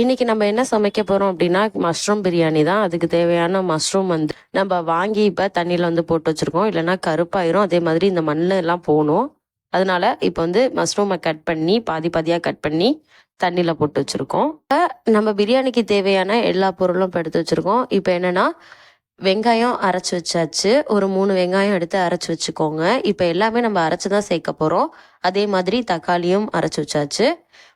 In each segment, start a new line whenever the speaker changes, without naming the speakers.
இன்னைக்கு நம்ம என்ன சமைக்க போறோம் அப்படின்னா மஷ்ரூம் பிரியாணி தான். அதுக்கு தேவையான மஷ்ரூம் வந்து நம்ம வாங்கி இப்போ தண்ணியில் வந்து போட்டு வச்சிருக்கோம். இல்லைன்னா கருப்பாயிரும். அதே மாதிரி இந்த மண்ணில் எல்லாம் போகணும் அதனால இப்போ வந்து மஷ்ரூமை கட் பண்ணி பாதி பாதியாக கட் பண்ணி தண்ணியில் போட்டு வச்சுருக்கோம். இப்போ நம்ம பிரியாணிக்கு தேவையான எல்லா பொருளும் இப்போ எடுத்து வச்சுருக்கோம். இப்போ என்னென்னா வெங்காயம் அரைச்சி வச்சாச்சு. ஒரு மூணு வெங்காயம் எடுத்து அரைச்சி வச்சுக்கோங்க. இப்போ எல்லாமே நம்ம அரைச்சி தான் சேர்க்க போகிறோம் அதே மாதிரி தக்காளியும் அரைச்சி வச்சாச்சு.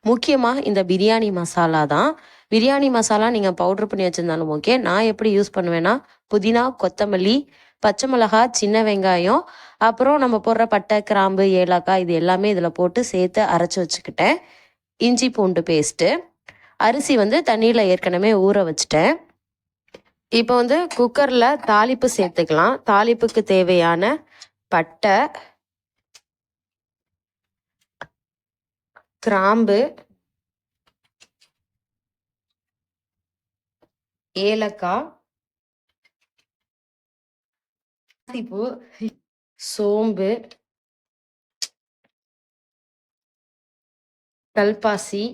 முக்கியமாக இந்த பிரியாணி மசாலா தான். பிரியாணி மசாலா நீங்கள் பவுடர் பண்ணி வச்சிருந்தாலும் ஓகே. நான் எப்படி யூஸ் பண்ணுவேன்னா புதினா கொத்தமல்லி பச்சை மிளகா சின்ன வெங்காயம் அப்புறம் நம்ம போடுற பட்டை கிராம்பு ஏலக்காய் இது எல்லாமே இதில் போட்டு சேர்த்து அரைச்சி வச்சுக்கிட்டேன். இஞ்சி பூண்டு பேஸ்ட்டு. அரிசி வந்து தண்ணியில் ஏற்கனவே ஊற வச்சுட்டேன். இப்போ வந்து குக்கரில் தாளிப்பு சேர்த்துக்கலாம். தாளிப்புக்கு தேவையான பட்டை கிராம்பு ஏலக்காய் பூ சோம்பு கல்பாசி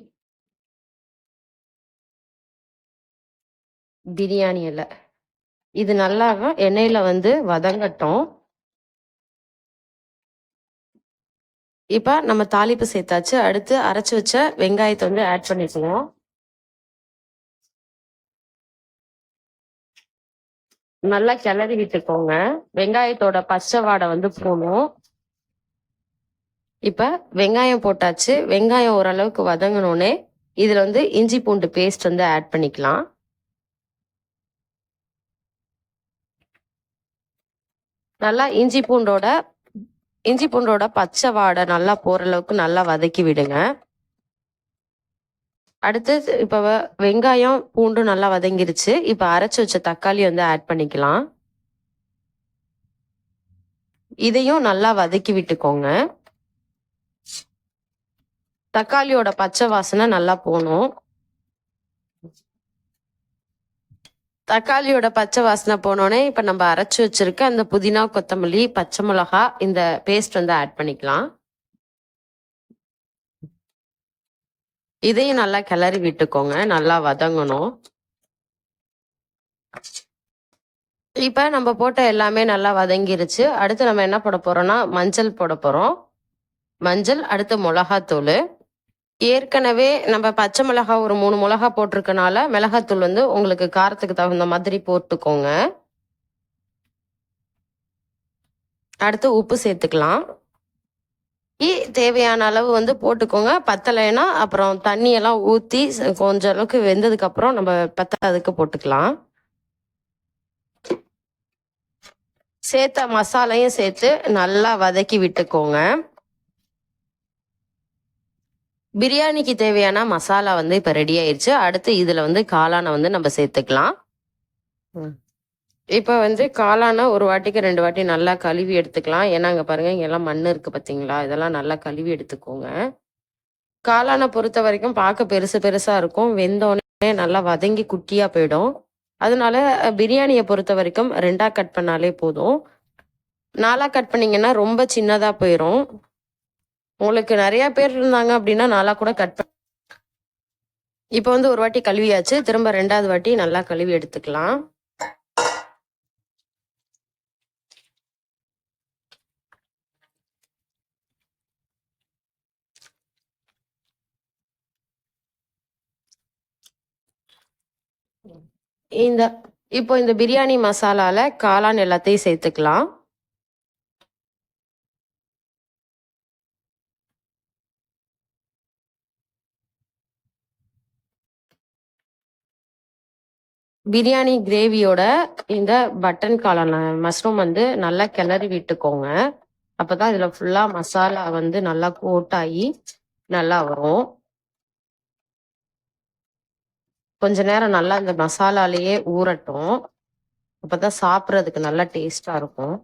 பிரியாணி இலை. இது நல்லா எண்ணெயில் வந்து வதங்கட்டும். இப்போ நம்ம தாளிப்பு சேர்த்தாச்சு. அடுத்து அரைச்சி வச்ச வெங்காயத்தை வந்து ஆட் பண்ணிக்குவோம். நல்லா கிளறி விட்டுக்கோங்க. வெங்காயத்தோட பச்சை வாடை வந்து போகணும் இப்போ வெங்காயம் போட்டாச்சு. வெங்காயம் ஓரளவுக்கு வதங்கினோடனே இதில் வந்து இஞ்சி பூண்டு பேஸ்ட் வந்து ஆட் பண்ணிக்கலாம். நல்லா இஞ்சி பூண்டோட இஞ்சி பூண்டோட பச்சை வாடை நல்லா போகிற அளவுக்கு நல்லா வதக்கி விடுங்க. அடுத்து இப்போ வெங்காயம் பூண்டும் நல்லா வதங்கிருச்சு. இப்போ அரைச்சி வச்ச தக்காளி வந்து ஆட் பண்ணிக்கலாம். இதையும் நல்லா வதக்கி விட்டுக்கோங்க. தக்காளியோட பச்சை வாசனை நல்லா போகணும். தக்காளியோட பச்சை வாசனை போனோடனே இப்போ நம்ம அரைச்சி வச்சிருக்க அந்த புதினா கொத்தமல்லி பச்சை மிளகா இந்த பேஸ்ட் வந்து ஆட் பண்ணிக்கலாம். இதையும் நல்லா கிளறி விட்டுக்கோங்க. நல்லா வதங்கணும். இப்போ நம்ம போட்ட எல்லாமே நல்லா வதங்கிருச்சு. அடுத்து நம்ம என்ன போட போறோம்னா மஞ்சள் போட போறோம். மஞ்சள் அடுத்து மிளகாத்தூள். ஏற்கனவே நம்ம பச்சை மிளகா ஒரு மூணு மிளகா போட்டிருக்கனால மிளகாத்தூள் வந்து உங்களுக்கு காரத்துக்கு தகுந்த மாதிரி போட்டுக்கோங்க. அடுத்து உப்பு சேர்த்துக்கலாம். தேவையான அளவு வந்து போட்டுக்கோங்க. பத்தலைன்னா அப்புறம் தண்ணியெல்லாம் ஊற்றி கொஞ்ச அளவுக்கு வெந்ததுக்கு அப்புறம் நம்ம பத்தாததுக்கு போட்டுக்கலாம். சேர்த்த மசாலையும் சேர்த்து நல்லா வதக்கி விட்டுக்கோங்க. பிரியாணிக்கு தேவையான மசாலா வந்து இப்போ ரெடி ஆயிடுச்சு அடுத்து இதில் வந்து காளானை வந்து நம்ம சேர்த்துக்கலாம். இப்போ வந்து காளானை ஒரு வாட்டிக்கு ரெண்டு வாட்டி நல்லா கழுவி எடுத்துக்கலாம். ஏன்னா அங்கே பாருங்க இங்கெல்லாம் மண் இருக்கு பார்த்தீங்களா இதெல்லாம் நல்லா கழுவி எடுத்துக்கோங்க. காளானை பொறுத்த வரைக்கும் பார்க்க பெருசு பெருசாக இருக்கும். வெந்தோடனே நல்லா வதங்கி குட்டியாக போயிடும். அதனால பிரியாணியை பொறுத்த வரைக்கும் ரெண்டாக கட் பண்ணாலே போதும். நாலாக கட் பண்ணீங்கன்னா ரொம்ப சின்னதாக போயிடும் உங்களுக்கு நிறைய பேர் இருந்தாங்க அப்படின்னா நல்லா கூட கட் பண்ண இப்போ வந்து ஒரு வாட்டி கழுவியாச்சு. திரும்ப ரெண்டாவது வாட்டி நல்லா கழுவி எடுத்துக்கலாம். இந்த இப்போ இந்த பிரியாணி மசாலால காளான் எல்லாத்தையும் சேர்த்துக்கலாம். பிரியாணி கிரேவியோட இந்த பட்டன் காளான் மஷ்ரூம் வந்து நல்லா கிளறி விட்டுக்கோங்க. அப்பதான் இதுல ஃபுல்லா மசாலா வந்து நல்லா கோட்டாகி நல்லா வரும். கொஞ்ச நேரம் நல்லா இந்த மசாலாலேயே ஊறட்டும். அப்பதான் சாப்பிட்றதுக்கு நல்லா டேஸ்டா இருக்கும்.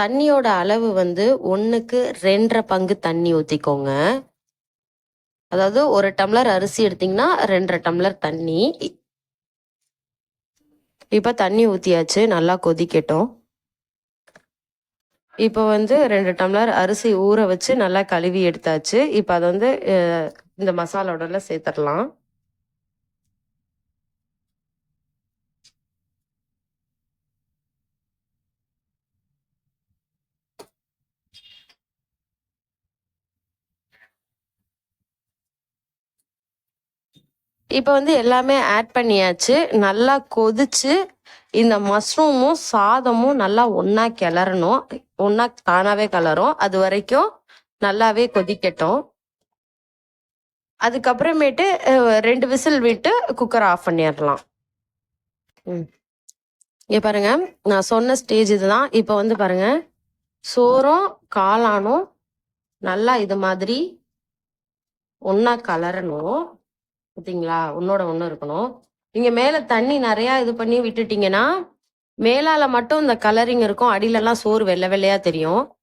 தண்ணியோட அளவு வந்து ஒன்றுக்கு ரெண்டரை பங்கு தண்ணி ஊற்றிக்கோங்க அதாவது ஒரு டம்ளர் அரிசி எடுத்தீங்கன்னா ரெண்டரை டம்ளர் தண்ணி. இப்போ தண்ணி ஊற்றியாச்சு நல்லா கொதிக்கட்டும். இப்போ வந்து ரெண்டு டம்ளர் அரிசி ஊற வச்சு நல்லா கழுவி எடுத்தாச்சு. இப்போ அதை வந்து இந்த மசாலாவோட சேர்த்துடலாம். இப்போ வந்து எல்லாமே ஆட் பண்ணியாச்சு. நல்லா கொதிச்சு இந்த மஷ்ரூமும் சாதமும் நல்லா ஒன்றா கிளறணும். ஒன்றா தானாகவே கலரும் அது வரைக்கும் நல்லாவே கொதிக்கட்டும். அதுக்கப்புறமேட்டு ரெண்டு விசில் விட்டு குக்கர் ஆஃப் பண்ணிடலாம். ம். இங்க பாருங்க நான் சொன்ன ஸ்டேஜ் இதுதான். இப்போ வந்து பாருங்க சோறும் காளானும் நல்லா இது மாதிரி ஒன்றா கலரணும் பார்த்தீங்களா உன்னோட ஒன்று இருக்கணும். நீங்கள் மேலே தண்ணி நிறையா இது பண்ணி விட்டுட்டீங்கன்னா மேலால மட்டும் இந்த கலரிங் இருக்கும். அடியிலலாம் சோறு வெள்ளை வெள்ளையா தெரியும்.